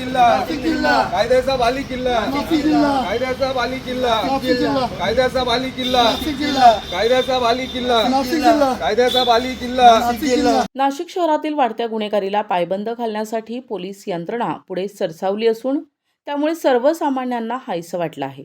किल्ला. किल्ला. कायद्याचा बाली किल्ला. कायद्याचा बाली किल्ला. कायद्याचा बाली किल्ला. कायद्याचा बाली किल्ला. कायद्याचा बाली किल्ला. नाशिक शहरातील वाढत्या गुन्हेगारीला पायबंद घालण्यासाठी पोलीस यंत्रणा पुढे सरसावली असून त्यामुळे सर्वसामान्यांना हायसं वाटलं आहे.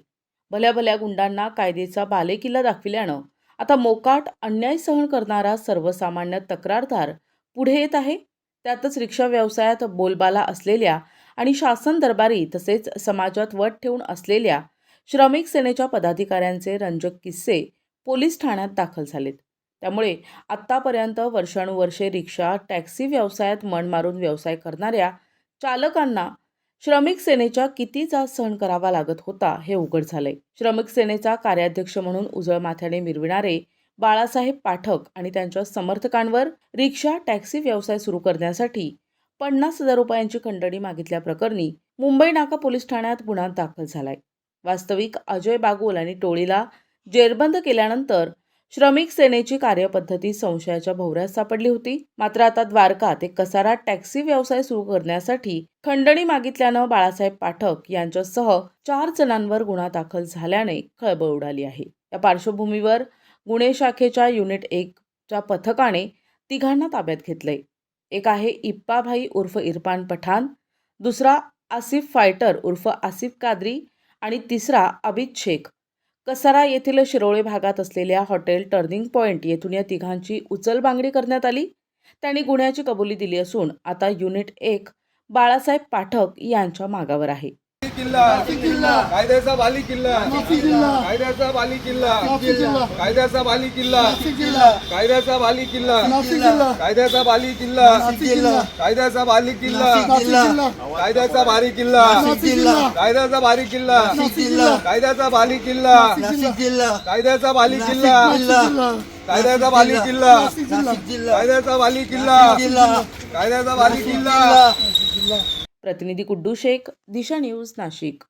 भल्या भल्या गुंडांना कायद्याचा बालेकिल्ला दाखविल्यानं आता मोकाट अन्याय सहन करणारा सर्वसामान्य तक्रारदार पुढे येत आहे. त्यातच रिक्षा व्यवसायात बोलबाला असलेल्या आणि शासन दरबारी तसेच समाजात वट ठेवून असलेल्या श्रमिक सेनेच्या पदाधिकाऱ्यांचे रंजक किस्से पोलीस ठाण्यात दाखल झालेत. त्यामुळे आत्तापर्यंत वर्षानुवर्षे रिक्षा टॅक्सी व्यवसायात मन मारून व्यवसाय करणाऱ्या चालकांना श्रमिक सेनेच्या किती जाच सहन करावा लागत होता हे उघड झालंय. श्रमिक सेनेचा कार्याध्यक्ष म्हणून उजळ माथ्याने मिरविणारे बाळासाहेब पाठक आणि त्यांच्या समर्थकांवर रिक्षा टॅक्सी व्यवसाय सुरू करण्यासाठी पन्नास हजार रुपयांची खंडणी मागितल्याप्रकरणी मुंबई नाका पोलीस ठाण्यात गुन्हा दाखल झालाय. वास्तविक अजय बागुल आणि टोळीला जेरबंद केल्यानंतर श्रमिक सेनेची कार्यपद्धती संशयाच्या भोवऱ्यात सापडली होती. मात्र आता द्वारकात एक कसारा टॅक्सी व्यवसाय सुरू करण्यासाठी खंडणी मागितल्यानं बाळासाहेब पाठक यांच्यासह चार जणांवर गुन्हा दाखल झाल्याने खळबळ उडाली आहे. या पार्श्वभूमीवर गुन्हे शाखेच्या युनिट एकच्या पथकाने तिघांना ताब्यात घेतलंय. एक आहे इप्पाभाई उर्फ इरफान पठाण दुसरा आसिफ फायटर उर्फ आसिफ कादरी आणि तिसरा अबिद शेख. कसारा येथील शिरोळे भागात असलेल्या हॉटेल टर्निंग पॉईंट येथून या तिघांची उचलबांगडी करण्यात आली. त्यांनी गुन्ह्याची कबुली दिली असून आता युनिट एक बाळासाहेब पाठक यांच्या मागावर आहे. किल्ला कायद्याचा बाली किल्ला कायद्याचा बाली किल्ला कायद्याचा बाली किल्ला कायद्याचा बाली किल्ला कायद्याचा बाली किल्ला कायद्याचा बाली किल्ला कायद्याचा बारी किल्ला कायद्याचा बारी किल्ला कायद्याचा बाली किल्ला कायद्याचा बाली किल्ला कायद्याचा बाली किल्ला कायद्याचा बाली किल्ला कायद्याचा बाली किल्ला प्रतिनिधी कुड्डू शेख दिशा न्यूज नाशिक.